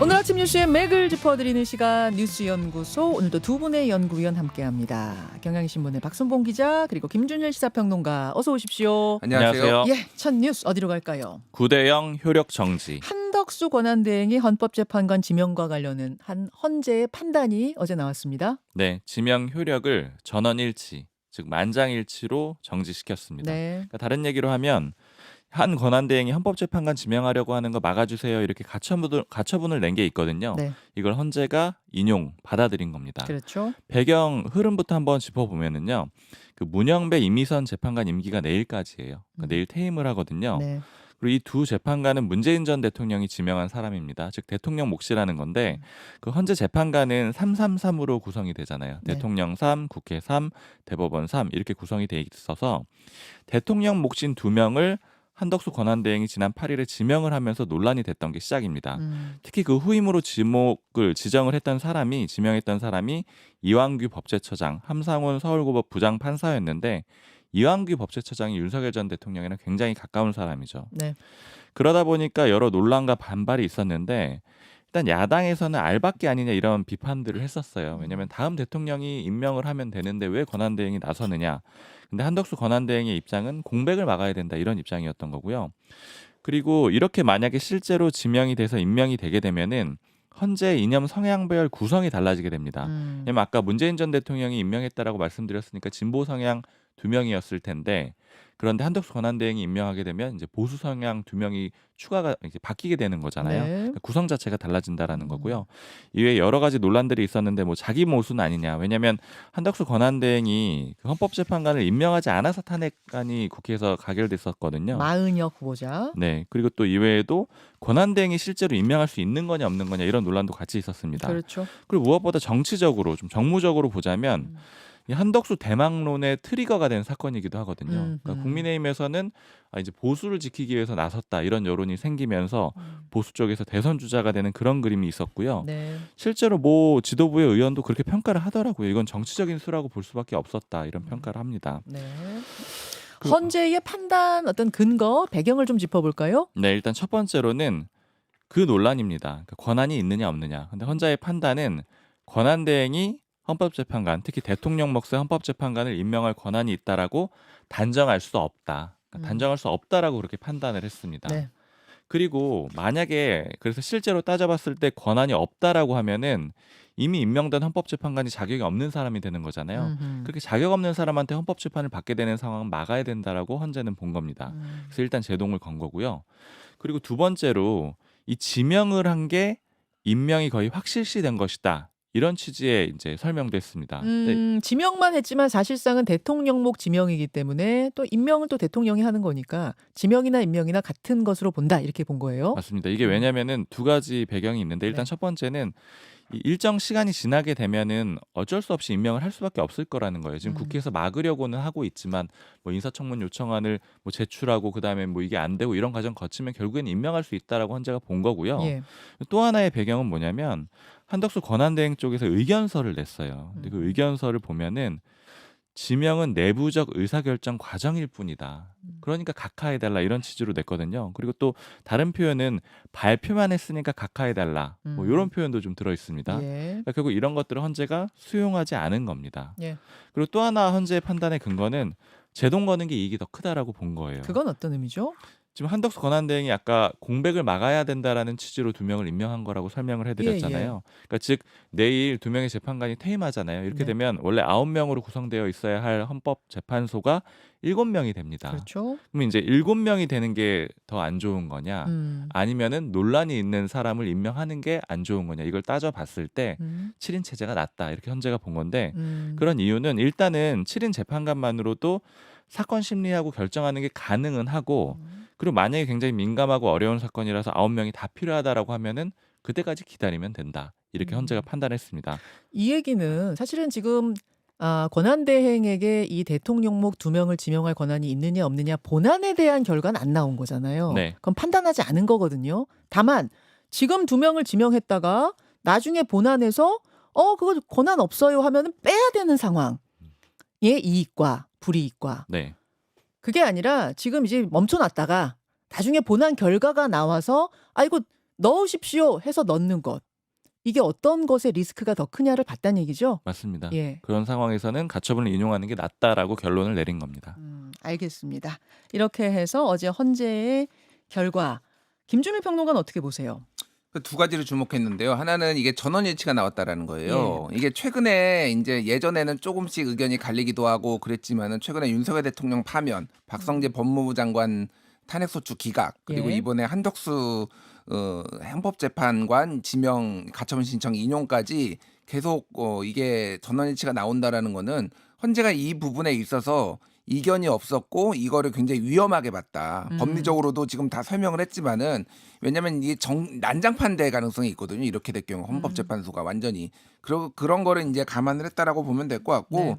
오늘 아침 뉴스의 맥을 짚어드리는 시간 뉴스연구소 오늘도 두 분의 연구위원 함께합니다. 경향신문의 박순봉 기자 그리고 김준일 시사평론가 어서 오십시오. 안녕하세요. 예, 첫 뉴스 어디로 갈까요? 구대영 효력 정지. 한덕수 권한대행이 헌법재판관 지명과 관련된 한 헌재의 판단이 어제 나왔습니다. 네, 지명 효력을 전원일치, 즉 만장일치로 정지시켰습니다. 네. 그러니까 다른 얘기로 하면 한 권한대행이 헌법재판관 지명하려고 하는 거 막아주세요 이렇게 가처분을 가처분을 낸 게 있거든요. 네. 이걸 헌재가 인용 받아들인 겁니다. 그렇죠. 배경 흐름부터 한번 짚어보면은요. 그 문영배 이미선 재판관 임기가 내일까지예요. 그러니까 음. 내일 퇴임을 하거든요. 네. 그리고 이 두 재판관은 문재인 전 대통령이 지명한 사람입니다. 즉 대통령 몫이라는 건데 음. 그 헌재 재판관은 333으로 구성이 되잖아요. 네. 대통령 3, 국회 3, 대법원 3 이렇게 구성이 돼 있어서 대통령 몫인 두 명을 한덕수 권한대행이 지난 8일에 지명을 하면서 논란이 됐던 게 시작입니다. 음. 특히 그 후임으로 지목을 지정을 했던 사람이 지명했던 사람이 이완규 법제처장, 함상훈 서울고법 부장 판사였는데 이완규 법제처장이 윤석열 전 대통령이랑 굉장히 가까운 사람이죠. 네. 그러다 보니까 여러 논란과 반발이 있었는데 일단 야당에서는 알밖에 아니냐 이런 비판들을 했었어요. 왜냐하면 다음 대통령이 임명을 하면 되는데 왜 권한대행이 나서느냐. 근데 한덕수 권한대행의 입장은 공백을 막아야 된다 이런 입장이었던 거고요. 그리고 이렇게 만약에 실제로 지명이 돼서 임명이 되게 되면은 헌재 이념 성향별 구성이 달라지게 됩니다. 음. 왜냐면 아까 문재인 전 대통령이 임명했다라고 말씀드렸으니까 진보 성향 두 명이었을 텐데 그런데 한덕수 권한대행이 임명하게 되면 이제 보수 성향 두 명이 추가가 이제 바뀌게 되는 거잖아요. 네. 그러니까 구성 자체가 달라진다라는 음. 거고요. 이외에 여러 가지 논란들이 있었는데 뭐 자기 모순 아니냐. 왜냐하면 한덕수 권한대행이 그 헌법재판관을 임명하지 않아서 탄핵안이 국회에서 가결됐었거든요. 마은혁 후보자. 네. 그리고 또 이외에도 권한대행이 실제로 임명할 수 있는 거냐 없는 거냐 이런 논란도 같이 있었습니다. 그렇죠. 그리고 무엇보다 정치적으로 좀 정무적으로 보자면 음. 이 한덕수 대망론의 트리거가 된 사건이기도 하거든요. 음, 그러니까 음. 국민의힘에서는 아, 이제 보수를 지키기 위해서 나섰다 이런 여론이 생기면서 음. 보수 쪽에서 대선 주자가 되는 그런 그림이 있었고요. 네. 실제로 뭐 지도부의 의원도 그렇게 평가를 하더라고요. 이건 정치적인 수라고 볼 수밖에 없었다 이런 음. 평가를 합니다. 네. 그- 헌재의 판단 어떤 근거 배경을 좀 짚어볼까요? 네, 일단 첫 번째로는 그 논란입니다. 그러니까 권한이 있느냐 없느냐. 근데 헌자의 판단은 권한 대행이 헌법재판관, 특히 대통령 몫의 헌법재판관을 임명할 권한이 있다라고 단정할 수 없다. 그러니까 음. 단정할 수 없다라고 그렇게 판단을 했습니다. 네. 그리고 만약에 그래서 실제로 따져봤을 때 권한이 없다라고 하면은 이미 임명된 헌법재판관이 자격이 없는 사람이 되는 거잖아요. 음흠. 그렇게 자격 없는 사람한테 헌법재판을 받게 되는 상황은 막아야 된다라고 헌재는 본 겁니다. 음. 그래서 일단 제동을 건 거고요. 그리고 두 번째로 이 지명을 한 게 임명이 거의 확실시 된 것이다. 이런 취지의 이제 설명도 했습니다. 근데 음, 지명만 했지만 사실상은 대통령목 지명이기 때문에 또 임명은 또 대통령이 하는 거니까 지명이나 임명이나 같은 것으로 본다 이렇게 본 거예요. 맞습니다. 이게 왜냐면은 두 가지 배경이 있는데 일단 네. 첫 번째는 이 일정 시간이 지나게 되면은 어쩔 수 없이 임명을 할 수밖에 없을 거라는 거예요. 지금 음. 국회에서 막으려고는 하고 있지만 뭐 인사청문 요청안을 뭐 제출하고 그다음에 뭐 이게 안 되고 이런 과정 거치면 결국엔 임명할 수 있다라고 헌재가 본 거고요. 예. 또 하나의 배경은 뭐냐면 한덕수 권한대행 쪽에서 의견서를 냈어요. 근데 그 음. 의견서를 보면은 지명은 내부적 의사결정 과정일 뿐이다. 음. 그러니까 각하해달라 이런 취지로 냈거든요. 그리고 또 다른 표현은 발표만 했으니까 각하해달라. 뭐 음. 이런 표현도 좀 들어 있습니다. 예. 그러니까 결국 이런 것들을 헌재가 수용하지 않은 겁니다. 예. 그리고 또 하나 헌재의 판단의 근거는 제동 거는 게 이익이 더 크다라고 본 거예요. 그건 어떤 의미죠? 지금 한덕수 권한대행이 아까 공백을 막아야 된다라는 취지로 두 명을 임명한 거라고 설명을 해드렸잖아요. 그러니까 즉 내일 두 명의 재판관이 퇴임하잖아요. 이렇게 네. 되면 원래 아홉 명으로 구성되어 있어야 할 헌법 재판소가 일곱 명이 됩니다. 그렇죠. 그럼 이제 일곱 명이 되는 게 더 안 좋은 거냐? 음. 아니면은 논란이 있는 사람을 임명하는 게 안 좋은 거냐? 이걸 따져봤을 때 음. 7 인 체제가 낫다 이렇게 헌재가 본 건데 음. 그런 이유는 일단은 7 인 재판관만으로도 사건 심리하고 결정하는 게 가능은 하고 음. 그리고 만약에 굉장히 민감하고 어려운 사건이라서 아홉 명이 다 필요하다라고 하면은 그때까지 기다리면 된다. 이렇게 음. 헌재가 판단했습니다. 이 얘기는 사실은 지금 아, 권한대행에게 이 대통령목 두 명을 지명할 권한이 있느냐 없느냐 본안에 대한 결과는 안 나온 거잖아요. 네. 그럼 판단하지 않은 거거든요. 다만 지금 두 명을 지명했다가 나중에 본안에서 어 그거 권한 없어요 하면은 빼야 되는 상황의 이익과 불이익과 네. 그게 아니라 지금 이제 멈춰놨다가 나중에 본안 결과가 나와서 아 이거 넣으십시오 해서 넣는 것. 이게 어떤 것의 리스크가 더 크냐를 봤다는 얘기죠. 맞습니다. 예. 그런 상황에서는 가처분을 인용하는 게 낫다라고 결론을 내린 겁니다. 음, 알겠습니다. 이렇게 해서 어제 헌재의 결과 김준일 평론가는 어떻게 보세요? 그두 가지를 주목했는데요. 하나는 이게 전원 일치가 나왔다라는 거예요. 이게 최근에 이제 예전에는 조금씩 의견이 갈리기도 하고 그랬지만은 최근에 윤석열 대통령 파면, 박성재 법무부 장관 탄핵소추 기각 그리고 예. 이번에 한덕수 어, 헌법재판관 지명 가처분 신청 인용까지 계속 어, 이게 전원 일치가 나온다라는 거는 헌재가 이 부분에 있어서 이견이 없었고 이거를 굉장히 위험하게 봤다. 음. 법리적으로도 지금 다 설명을 했지만은 왜냐면 이게 정 난장판 될 가능성이 있거든요. 이렇게 될 경우 헌법재판소가 완전히 그러, 그런 거를 이제 감안을 했다라고 보면 될 것 같고 네.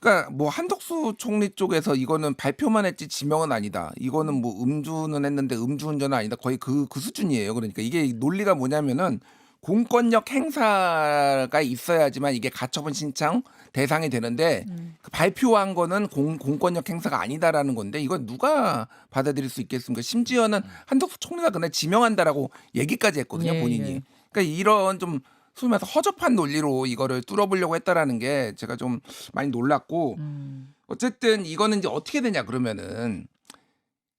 그러니까 뭐 한덕수 총리 쪽에서 이거는 발표만 했지 지명은 아니다. 이거는 뭐 음주는 했는데 음주운전은 아니다. 거의 그, 그 수준이에요. 그러니까 이게 논리가 뭐냐면은 공권력 행사가 있어야지만 이게 가처분 신청 대상이 되는데 음. 그 발표한 거는 공, 공권력 행사가 아니다라는 건데 이건 누가 받아들일 수 있겠습니까? 심지어는 한덕수 총리가 그날 지명한다라고 얘기까지 했거든요, 예, 본인이. 예. 그러니까 이런 좀 소위 말해서 허접한 논리로 이거를 뚫어보려고 했다라는 게 제가 좀 많이 놀랐고 음. 어쨌든 이거는 이제 어떻게 되냐 그러면은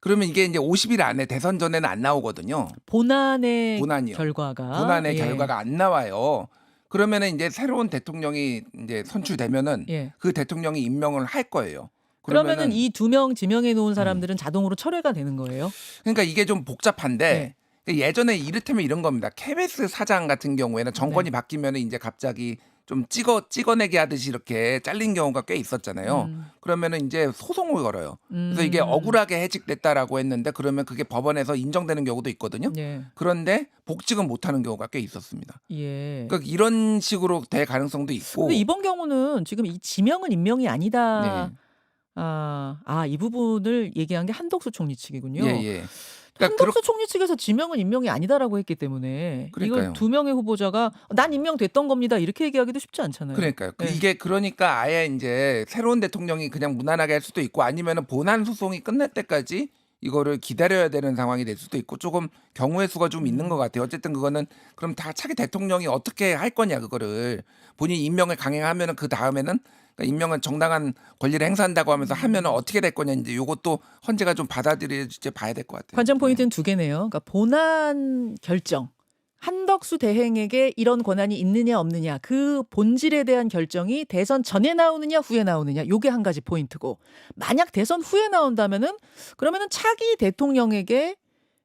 그러면 이게 이제 50일 안에 대선 전에는 안 나오거든요. 본안의 본안이요. 결과가 본안의 예. 결과가 안 나와요. 그러면은 이제 새로운 대통령이 이제 선출되면은 예. 그 대통령이 임명을 할 거예요. 그러면은 그러면은 이 두 명 지명해 놓은 사람들은 자동으로 철회가 되는 거예요. 그러니까 이게 좀 복잡한데 네. 예전에 이를테면 이런 겁니다. KBS 사장 같은 경우에는 정권이 네. 바뀌면은 이제 갑자기 좀 찍어 찍어내게 하듯이 이렇게 잘린 경우가 꽤 있었잖아요. 음. 그러면은 이제 소송을 걸어요. 그래서 이게 음. 억울하게 해직됐다라고 했는데 그러면 그게 법원에서 인정되는 경우도 있거든요. 예. 그런데 복직은 못하는 경우가 꽤 있었습니다. 예. 그러니까 이런 식으로 될 가능성도 있고. 근데 이번 경우는 지금 이 지명은 임명이 아니다. 네. 아, 아, 이 부분을 얘기한 게 한덕수 총리 측이군요. 예, 예. 그러니까 한덕수 총리 측에서 지명은 임명이 아니다라고 했기 때문에 그러니까요. 이걸 두 명의 후보자가 난 임명됐던 겁니다. 이렇게 얘기하기도 쉽지 않잖아요. 그러니까요. 그 네. 이게 그러니까 아예 이제 새로운 대통령이 그냥 무난하게 할 수도 있고 아니면은 본안 소송이 끝날 때까지 이거를 기다려야 되는 상황이 될 수도 있고 조금 경우의 수가 좀 있는 음. 것 같아요. 어쨌든 그거는 그럼 다 차기 대통령이 어떻게 할 거냐 그거를 본인 이 임명을 강행하면은 그 다음에는 그러니까 임명은 정당한 권리를 행사한다고 하면서 하면 은 어떻게 될 거냐 이제 요것도 헌재가 좀 받아들일지 봐야 될 것 같아요. 관전 포인트는 두 개네요. 그러니까 본안 결정. 한덕수 대행에게 이런 권한이 있느냐 없느냐 그 본질에 대한 결정이 대선 전에 나오느냐 후에 나오느냐 요게 한 가지 포인트고 만약 대선 후에 나온다면은 그러면은 차기 대통령에게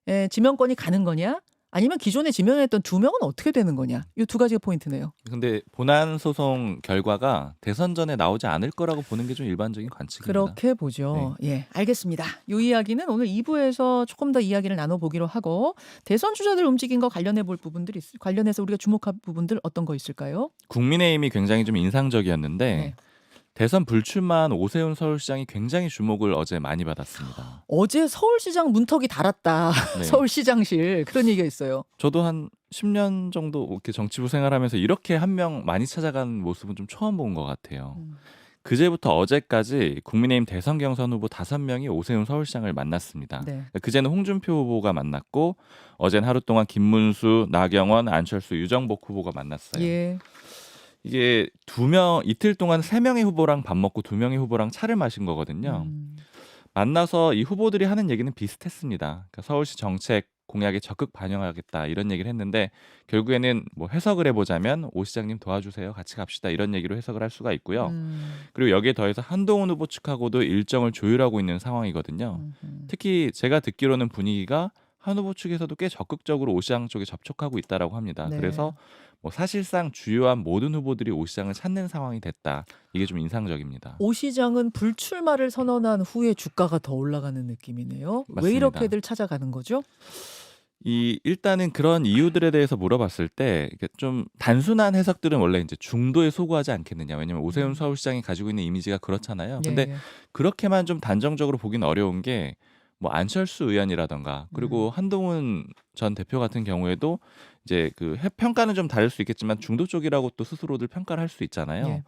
에, 지명권이 가는 거냐 아니면 기존에 지명했던 두 명은 어떻게 되는 거냐 이 두 가지가 포인트네요. 근데 본안 소송 결과가 대선 전에 나오지 않을 거라고 보는 게 좀 일반적인 관측입니다. 그렇게 보죠. 예, 알겠습니다. 이 이야기는 오늘 2부에서 조금 더 이야기를 나눠보기로 하고 대선 주자들 움직인 거 관련해 볼 부분들이 있, 관련해서 우리가 주목할 부분들 어떤 거 있을까요? 국민의힘이 굉장히 좀 인상적이었는데 네. 대선 불출마한 오세훈 서울시장이 굉장히 주목을 어제 많이 받았습니다. 어제 서울시장 문턱이 달았다. 네. 서울시장실 그런 얘기가 있어요. 저도 한 10년 정도 이렇게 정치부 생활하면서 이렇게 한 명 많이 찾아간 모습은 좀 처음 본 것 같아요. 음. 그제부터 어제까지 국민의힘 대선 경선 후보 5명이 오세훈 서울시장을 만났습니다. 네. 그제는 홍준표 후보가 만났고 어젠 하루 동안 김문수, 나경원, 안철수, 유정복 후보가 만났어요. 예. 이게 두 명 이틀 동안 세 명의 후보랑 밥 먹고 두 명의 후보랑 차를 마신 거거든요. 음. 만나서 이 후보들이 하는 얘기는 비슷했습니다. 그러니까 서울시 정책 공약에 적극 반영하겠다 이런 얘기를 했는데 결국에는 뭐 해석을 해보자면 오 시장님 도와주세요 같이 갑시다 이런 얘기로 해석을 할 수가 있고요. 음. 그리고 여기에 더해서 한동훈 후보 측하고도 일정을 조율하고 있는 상황이거든요. 음. 음. 특히 제가 듣기로는 분위기가 한 후보 측에서도 꽤 적극적으로 오 시장 쪽에 접촉하고 있다라고 합니다. 네. 그래서 뭐 사실상 주요한 모든 후보들이 오 시장을 찾는 상황이 됐다. 이게 좀 인상적입니다. 오 시장은 불출마를 선언한 후에 주가가 더 올라가는 느낌이네요. 왜 맞습니다. 이렇게들 찾아가는 거죠? 이 일단은 그런 이유들에 대해서 물어봤을 때 이게 좀 단순한 해석들은 원래 이제 중도에 소구하지 않겠느냐. 왜냐면 오세훈 음. 서울시장이 가지고 있는 이미지가 그렇잖아요. 예, 근데 예. 그렇게만 좀 단정적으로 보긴 어려운 게 뭐 안철수 의원이라던가 그리고 음. 한동훈 전 대표 같은 경우에도 이제 그 해- 평가는 좀 다를 수 있겠지만 중도 쪽이라고 또 스스로들 평가를 할 수 있잖아요. 예.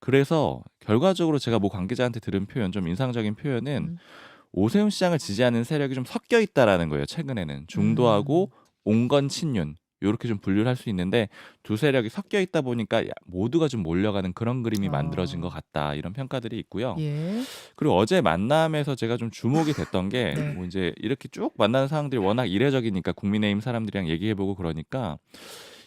그래서 결과적으로 제가 뭐 관계자한테 들은 표현 좀 인상적인 표현은 음. 오세훈 시장을 지지하는 세력이 좀 섞여 있다라는 거예요. 최근에는 중도하고 음. 온건 친윤 요렇게 좀 분류를 할 수 있는데 두 세력이 섞여 있다 보니까 야- 모두가 좀 몰려가는 그런 그림이 아. 만들어진 것 같다 이런 평가들이 있고요. 예. 그리고 어제 만남에서 제가 좀 주목이 됐던 게 네. 뭐 이제 이렇게 쭉 만나는 상황들이 워낙 이례적이니까 국민의힘 사람들이랑 얘기해보고 그러니까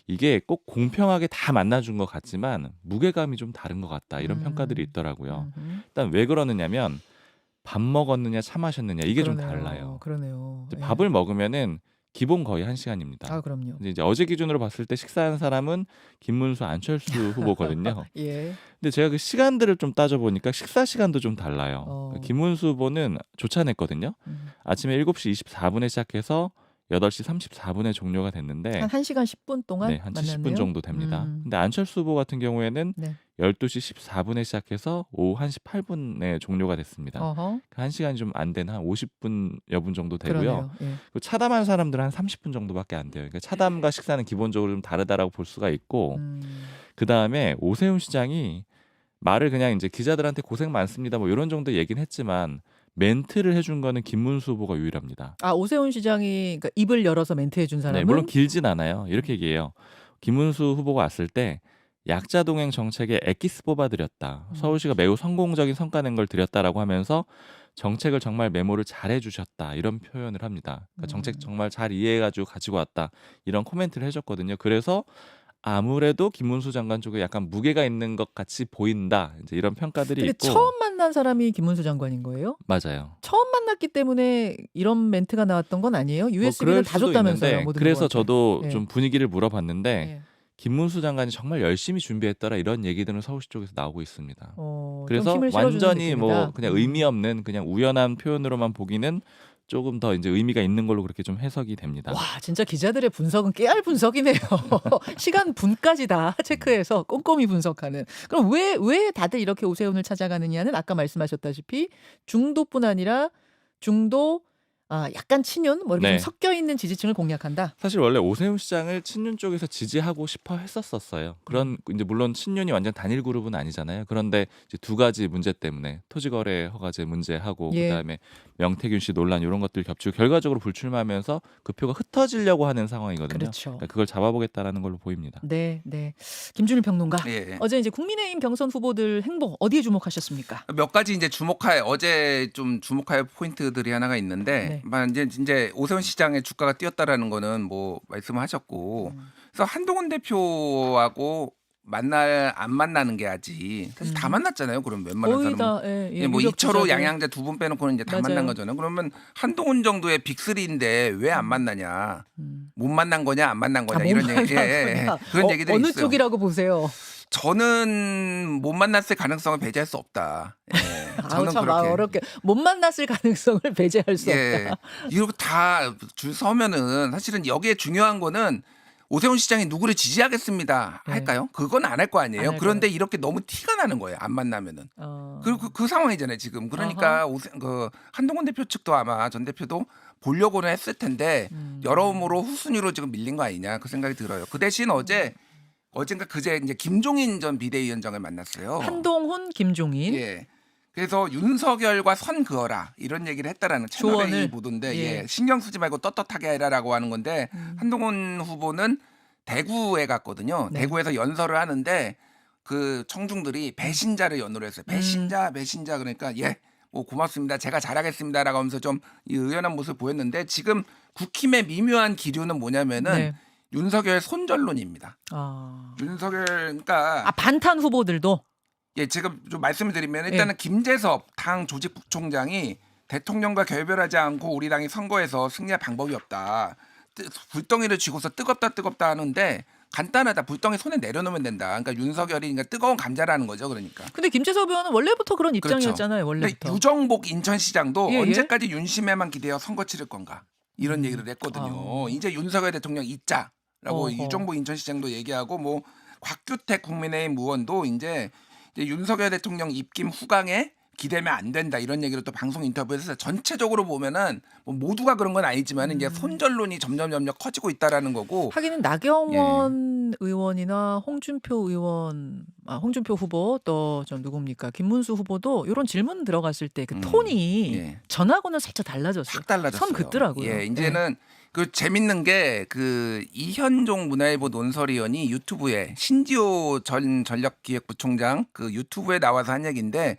이게 꼭 공평하게 다 만나준 것 같지만 무게감이 좀 다른 것 같다 이런 음. 평가들이 있더라고요. 음흠. 일단 왜 그러느냐면 밥 먹었느냐 차 마셨느냐 이게 좀 그러네요. 달라요. 그러네요. 이제 예. 밥을 먹으면은 기본 거의 한 시간입니다. 아 그럼요. 이제 어제 기준으로 봤을 때 식사한 사람은 김문수, 안철수 후보거든요. 예. 근데 제가 그 시간들을 좀 따져 보니까 식사 시간도 좀 달라요. 어. 김문수 후보는 조차냈거든요. 음. 아침에 7시 24분에 시작해서 8시 34분에 종료가 됐는데 한 1시간 10분 동안 네, 한 만났네요. 70분 정도 됩니다. 음. 근데 안철수 후보 같은 경우에는 네. 12시 14분에 시작해서 오후 1시 8분에 종료가 됐습니다. 어허. 한 시간이 좀 안 된 한 50분 여분 정도 되고요. 그러네요. 예. 그리고 차담한 사람들은 한 30분 정도밖에 안 돼요. 그러니까 차담과 식사는 기본적으로 좀 다르다라고 볼 수가 있고 음. 그 다음에 오세훈 시장이 말을 그냥 이제 기자들한테 고생 많습니다 뭐 이런 정도 얘기는 했지만 멘트를 해준 거는 김문수 후보가 유일합니다. 아 오세훈 시장이 그러니까 입을 열어서 멘트해 준 사람은 네, 물론 길진 않아요. 이렇게 얘기해요. 김문수 후보가 왔을 때 약자 동행 정책에 엑기스 뽑아드렸다. 음. 서울시가 매우 성공적인 성과 낸 걸 드렸다라고 하면서 정책을 정말 메모를 잘 해주셨다 이런 표현을 합니다. 그러니까 음. 정책 정말 잘 이해해가지고 가지고 왔다 이런 코멘트를 해줬거든요. 그래서 아무래도 김문수 장관 쪽에 약간 무게가 있는 것 같이 보인다. 이제 이런 평가들이 근데 있고 처음 만난 사람이 김문수 장관인 거예요? 맞아요. 처음 만났기 때문에 이런 멘트가 나왔던 건 아니에요? 뭐 USB는 그럴 다 수도 줬다면서요. 있는데 모든 그래서. 저도 예. 좀 분위기를 물어봤는데 예. 김문수 장관이 정말 열심히 준비했더라 이런 얘기들은 서울시 쪽에서 나오고 있습니다. 어, 좀 그래서 힘을 실어주는 완전히 뭐 느낌이다. 그냥 음. 의미 없는 그냥 우연한 표현으로만 보기는 조금 더 이제 의미가 있는 걸로 그렇게 좀 해석이 됩니다. 와 진짜 기자들의 분석은 깨알 분석이네요. 시간 분까지 다 체크해서 꼼꼼히 분석하는. 그럼 왜 왜 다들 이렇게 오세훈을 찾아가느냐는 아까 말씀하셨다시피 중도뿐 아니라 중도 아 약간 친윤 뭐 이렇게 네. 좀 섞여 있는 지지층을 공략한다. 사실 원래 오세훈 시장을 친윤 쪽에서 지지하고 싶어 했었었어요. 그런 이제 물론 친윤이 완전 단일 그룹은 아니잖아요. 그런데 이제 두 가지 문제 때문에 토지거래 허가제 문제하고 예. 그다음에 명태균 씨 논란 이런 것들 겹치고 결과적으로 불출마하면서 그 표가 흩어지려고 하는 상황이거든요. 그렇죠. 그러니까 그걸 잡아보겠다라는 걸로 보입니다. 네, 네. 김준일 평론가. 예. 어제 이제 국민의힘 경선 후보들 행보 어디에 주목하셨습니까? 몇 가지 이제 주목할 어제 좀 주목할 포인트들이 하나가 있는데 네. 만 이제 이제 오세훈 시장의 주가가 뛰었다라는 거는 뭐 말씀하셨고 음. 그래서 한동훈 대표하고 만날 안 만나는 게 아직 사실 다 음. 만났잖아요. 그럼 웬만한 거의 사람은 다 예, 예, 예, 뭐 이철호. 양양대 두분 빼놓고는 이제 다 맞아요. 만난 거잖아요. 그러면 한동훈 정도의 빅3인데 왜 안 만나냐? 음. 못 만난 거냐 안 만난 거냐 아, 못 이런 얘기 예, 예, 예. 그런 어, 얘기들이 어느 있어요. 쪽이라고 보세요. 저는 못 만났을 가능성을 배제할 수 없다. 예, 아우 저는 참 그렇게 어렵게 못 만났을 가능성을 배제할 수 예. 없다. 이렇게 다줄 서면은 사실은 여기에 중요한 거는 오세훈 시장이 누구를 지지하겠습니다 네. 할까요? 그건 안 할 거 안 아니에요. 할 그런데 이렇게 너무 티가 나는 거예요. 안 만나면은. 어. 그리고 그, 그 상황이잖아요 지금. 그러니까 오세, 그 한동훈 대표 측도 아마 전 대표도 보려고는 했을 텐데 음. 여러모로 후순위로 지금 밀린 거 아니냐 그 생각이 들어요. 그 대신 어제 어젠가 그제 이제 김종인 전 비대위원장을 만났어요. 한동훈, 김종인. 예. 그래서 윤석열과 선 그어라 이런 얘기를 했다라는 채널의? 이 보도인데 예. 예. 신경 쓰지 말고 떳떳하게 해라라고 하는 건데 음. 한동훈 후보는 대구에 갔거든요. 네. 대구에서 연설을 하는데 그 청중들이 배신자를 연호를 했어요. 음. 배신자, 배신자 그러니까 예, 뭐 고맙습니다. 제가 잘하겠습니다라고 하면서 좀이 의연한 모습을 보였는데 지금 국힘의 미묘한 기류는 뭐냐면은 네. 윤석열 손절론입니다. 아. 윤석열 그러니까 아 반탄 후보들도 예, 지금 좀 말씀을 드리면 예. 일단은 김재섭 당 조직 부총장이 대통령과 결별하지 않고 우리 당이 선거에서 승리할 방법이 없다. 뜨- 불덩이를 쥐고서 뜨겁다 뜨겁다 하는데 간단하다. 불덩이 손에 내려놓으면 된다. 그러니까 윤석열이 그러니까 뜨거운 감자라는 거죠. 그러니까. 근데 김재섭 의원은 원래부터 그런 그렇죠. 입장이었잖아요. 근데 원래부터. 유정복 인천시장도 예, 예. 언제까지 윤심에만 기대어 선거 치를 건가 이런 음. 얘기를 했거든요. 아. 이제 윤석열 대통령 있자라고 어허. 유정복 인천시장도 얘기하고 뭐 곽규택 국민의힘 의원도 이제 윤석열 대통령 입김 후강에 기대면 안 된다 이런 얘기를 또 방송 인터뷰에서 전체적으로 보면은 뭐 모두가 그런 건 아니지만 이제 음. 손절론이 점점 점점 커지고 있다라는 거고 하기는 예. 나경원 의원이나 홍준표 의원, 아, 홍준표 후보 또 좀 누굽니까 김문수 후보도 이런 질문 들어갔을 때그 음, 톤이 예. 전하고는 살짝 달라졌어요. 확 달라졌어요. 선 긋더라고요. 예, 이제는 그 재밌는 게 그 이현종 문화일보 논설위원이 유튜브에 신지호 전 전략기획부총장 그 유튜브에 나와서 한 얘기인데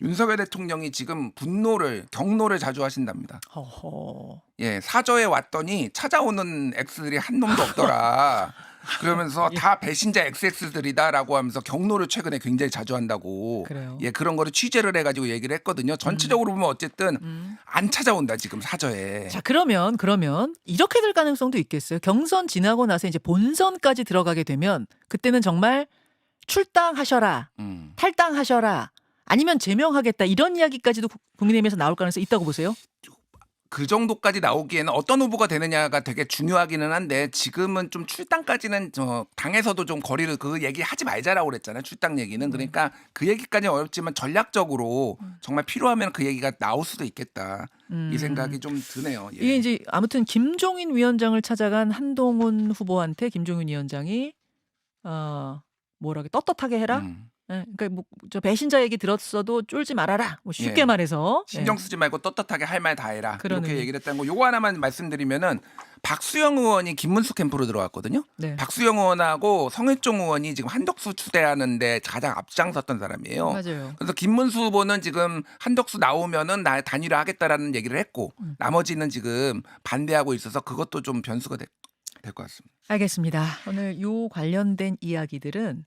윤석열 대통령이 지금 분노를 경로를 자주 하신답니다. 허허. 예, 사저에 왔더니 찾아오는 X들이 한 놈도 없더라. 그러면서 다 배신자 XX들이다라고 하면서 경로를 최근에 굉장히 자주 한다고. 그래요. 예, 그런 거를 취재를 해가지고 얘기를 했거든요. 전체적으로 보면 어쨌든 음. 안 찾아온다 지금 사저에. 자 그러면 그러면 이렇게 될 가능성도 있겠어요. 경선 지나고 나서 이제 본선까지 들어가게 되면 그때는 정말 출당하셔라, 음. 탈당하셔라, 아니면 제명하겠다 이런 이야기까지도 국- 국민의힘에서 나올 가능성이 있다고 보세요. 그 정도까지 나오기에는 어떤 후보가 되느냐가 되게 중요하기는 한데 지금은 좀 출당까지는 저 당에서도 좀 거리를 그 얘기 하지 말자라고 그랬잖아요. 출당 얘기는 그러니까 그 얘기까지는 어렵지만 전략적으로 정말 필요하면 그 얘기가 나올 수도 있겠다. 음. 이 생각이 좀 드네요. 예. 이게 이제 아무튼 김종인 위원장을 찾아간 한동훈 후보한테 김종인 위원장이 어 뭐라게 떳떳하게 해라. 음. 예, 그러니까 뭐 저 배신자 얘기 들었어도 쫄지 말아라. 뭐 쉽게 예. 말해서 신경 예. 쓰지 말고 떳떳하게 할 말 다 해라. 그런 이렇게 의미. 얘기를 했다는 거. 요거 하나만 말씀드리면은 박수영 의원이 김문수 캠프로 들어왔거든요. 네. 박수영 의원하고 성일종 의원이 지금 한덕수 추대하는데 가장 앞장섰던 사람이에요. 맞아요. 그래서 김문수 후보는 지금 한덕수 나오면은 나 단일화 하겠다라는 얘기를 했고 음. 나머지는 지금 반대하고 있어서 그것도 좀 변수가 될 것 같습니다. 알겠습니다. 오늘 요 관련된 이야기들은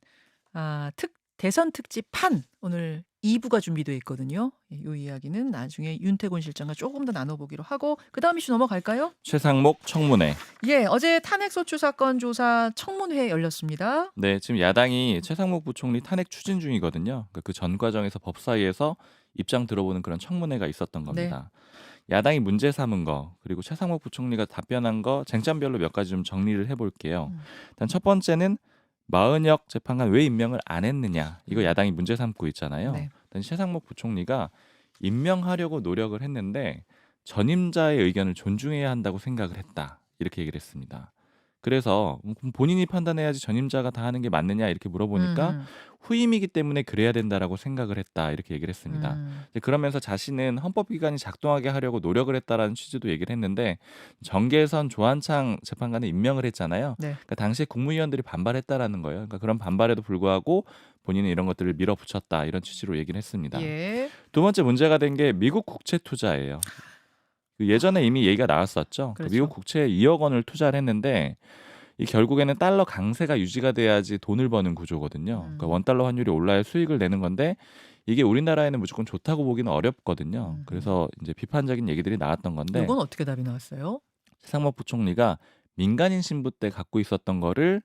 아, 특 대선 특집 판 오늘 2부가 준비되어 있거든요. 예, 요 이야기는 나중에 윤태곤 실장과 조금 더 나눠보기로 하고 그 다음 이슈 넘어갈까요? 최상목 청문회. 예, 어제 탄핵소추 사건 조사 청문회 열렸습니다. 네, 지금 야당이 최상목 부총리 탄핵 추진 중이거든요. 그러니까 그전 과정에서 법사위에서 입장 들어보는 그런 청문회가 있었던 겁니다. 야당이 문제 삼은 거 그리고 최상목 부총리가 답변한 거 쟁점별로 몇 가지 좀 정리를 해볼게요. 음. 일단 첫 번째는 마은혁 재판관 왜 임명을 안 했느냐 이거 음. 야당이 문제 삼고 있잖아요. 네. 일단 최상목 부총리가 임명하려고 노력을 했는데 전임자의 의견을 존중해야 한다고 생각을 했다 이렇게 얘기를 했습니다. 그래서 그럼 본인이 판단해야지 전임자가 다 하는 게 맞느냐 이렇게 물어보니까 음, 후임이기 때문에 그래야 된다라고 생각을 했다 이렇게 얘기를 했습니다. 음. 그러면서 자신은 헌법기관이 작동하게 하려고 노력을 했다라는 취지도 얘기를 했는데 정계선 조한창 재판관을 임명을 했잖아요. 네. 그러니까 당시에 국무위원들이 반발했다라는 거예요. 그러니까 그런 반발에도 불구하고 본인은 이런 것들을 밀어붙였다 이런 취지로 얘기를 했습니다. 예. 두 번째 문제가 된 게 미국 국채 투자예요. 그 예전에 이미 얘기가 나왔었죠. 그 그렇죠. 미국 국채에 2억 원을 투자를 했는데 이 결국에는 달러 강세가 유지가 돼야지 돈을 버는 구조거든요. 그러니까 음. 원 달러 환율이 올라야 수익을 내는 건데 이게 우리나라에는 무조건 좋다고 보기는 어렵거든요. 음. 그래서 이제 비판적인 얘기들이 나왔던 건데 이건 어떻게 답이 나왔어요? 최상목 부총리가 민간인 신부 때 갖고 있었던 거를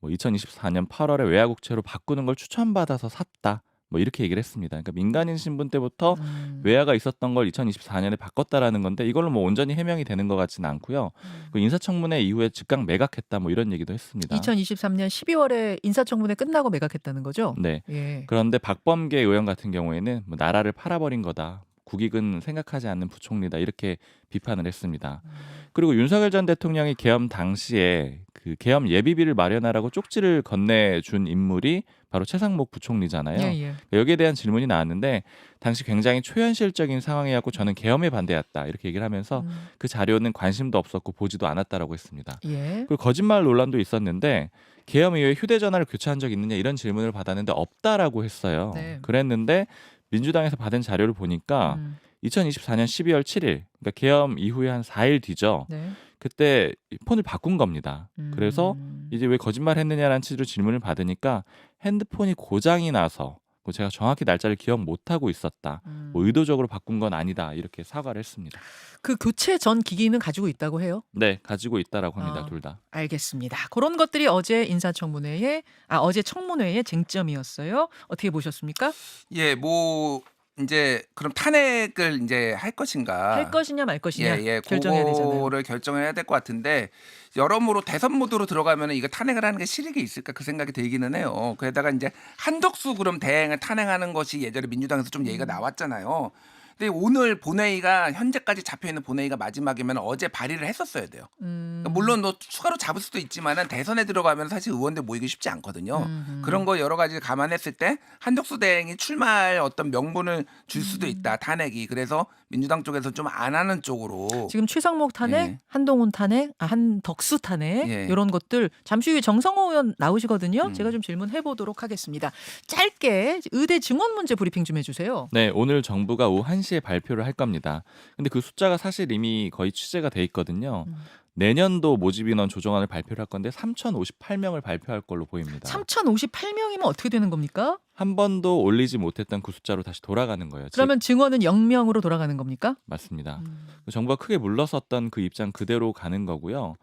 뭐 2024년 8월에 외화국채로 바꾸는 걸 추천받아서 샀다. 뭐 이렇게 얘기를 했습니다. 그러니까 민간인 신분 때부터 음. 외화가 있었던 걸 2024년에 바꿨다라는 건데 이걸로 뭐 온전히 해명이 되는 것 같지는 않고요. 음. 그 인사청문회 이후에 즉각 매각했다 뭐 이런 얘기도 했습니다. 2023년 12월에 인사청문회 끝나고 매각했다는 거죠? 네. 예. 그런데 박범계 의원 같은 경우에는 뭐 나라를 팔아버린 거다. 국익은 생각하지 않는 부총리다 이렇게 비판을 했습니다. 음. 그리고 윤석열 전 대통령이 계엄 당시에 그 계엄 예비비를 마련하라고 쪽지를 건네준 인물이 바로 최상목 부총리잖아요. 예, 예. 여기에 대한 질문이 나왔는데 당시 굉장히 초현실적인 상황이었고 저는 계엄에 반대했다 이렇게 얘기를 하면서 음. 그 자료는 관심도 없었고 보지도 않았다라고 했습니다. 예. 그리고 거짓말 논란도 있었는데 계엄 이후에 휴대전화를 교체한 적 있느냐 이런 질문을 받았는데 없다라고 했어요. 네. 그랬는데 민주당에서 받은 자료를 보니까 음. 2024년 12월 7일 그러니까 계엄 이후에 한 4일 뒤죠. 네. 그때 이 폰을 바꾼 겁니다. 그래서 음. 이제 왜 거짓말 했느냐라는 취지로 질문을 받으니까 핸드폰이 고장이 나서 뭐 제가 정확히 날짜를 기억 못 하고 있었다. 음. 뭐 의도적으로 바꾼 건 아니다. 이렇게 사과를 했습니다. 그 교체 전 기기는 가지고 있다고 해요? 네, 가지고 있다라고 합니다. 아. 둘 다. 알겠습니다. 그런 것들이 어제 인사청문회에 아 어제 청문회의 쟁점이었어요. 어떻게 보셨습니까? 예, 뭐 이제 그럼 탄핵을 이제 할 것인가? 할 것이냐 말 것이냐 예, 예, 결정해야 되잖아요. 그거를 결정해야 될 것 같은데 여러모로 대선 모드로 들어가면 이거 탄핵을 하는 게 실익이 있을까 그 생각이 들기는 해요. 그러다가 이제 한덕수 그럼 대행을 탄핵하는 것이 예전에 민주당에서 좀 얘기가 음. 나왔잖아요. 근데 오늘 본회의가 현재까지 잡혀 있는 본회의가 마지막이면 어제 발의를 했었어야 돼요. 음. 그러니까 물론 뭐 추가로 잡을 수도 있지만은 대선에 들어가면 사실 의원들 모이기 쉽지 않거든요. 음흠. 그런 거 여러 가지 감안했을 때 한덕수 대행이 출마할 어떤 명분을 줄 수도 음. 있다 탄핵이 그래서 민주당 쪽에서 좀 안 하는 쪽으로 지금 최상목 탄핵, 예. 한동훈 탄핵, 아, 한덕수 탄핵 예. 이런 것들 잠시 후에 정성호 의원 나오시거든요. 음. 제가 좀 질문해 보도록 하겠습니다. 짧게 의대 증원 문제 브리핑 좀 해주세요. 네, 오늘 정부가 오후 1시 에 발표를 할 겁니다. 근데 그 숫자가 사실 이미 거의 취재가 돼 있거든요. 음. 내년도 모집 인원 조정안을 발표를 할 건데 3,058명을 발표할 걸로 보입니다. 3,058명이면 어떻게 되는 겁니까? 한 번도 올리지 못했던 그 숫자로 다시 돌아가는 거예요. 즉, 그러면 증원은 0명으로 돌아가는 겁니까? 맞습니다. 음. 정부가 크게 물러섰던 그 입장 그대로 가는 거고요.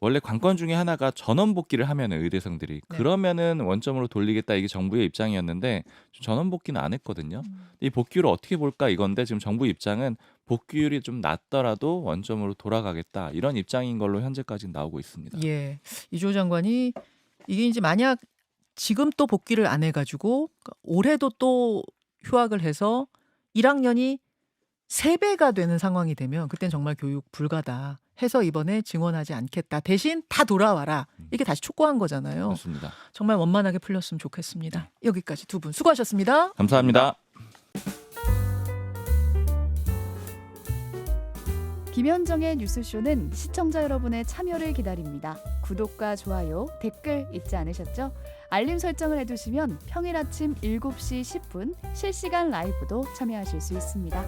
원래 관건 중에 하나가 전원 복귀를 하면은 의대생들이 네. 그러면은 원점으로 돌리겠다 이게 정부의 입장이었는데 전원 복귀는 안 했거든요. 음. 이 복귀를 어떻게 볼까 이건데 지금 정부 입장은 복귀율이 좀 낮더라도 원점으로 돌아가겠다 이런 입장인 걸로 현재까지 나오고 있습니다. 예, 이조 장관이 이게 이제 만약 지금 또 복귀를 안 해가지고 올해도 또 휴학을 해서 1학년이 세배가 되는 상황이 되면 그땐 정말 교육 불가다 해서 이번에 증원하지 않겠다. 대신 다 돌아와라. 이게 다시 촉구한 거잖아요. 맞습니다. 정말 원만하게 풀렸으면 좋겠습니다. 여기까지 두 분 수고하셨습니다. 감사합니다. 김현정의 뉴스쇼는 시청자 여러분의 참여를 기다립니다. 구독과 좋아요, 댓글 잊지 않으셨죠? 알림 설정을 해두시면 평일 아침 7시 10분 실시간 라이브도 참여하실 수 있습니다.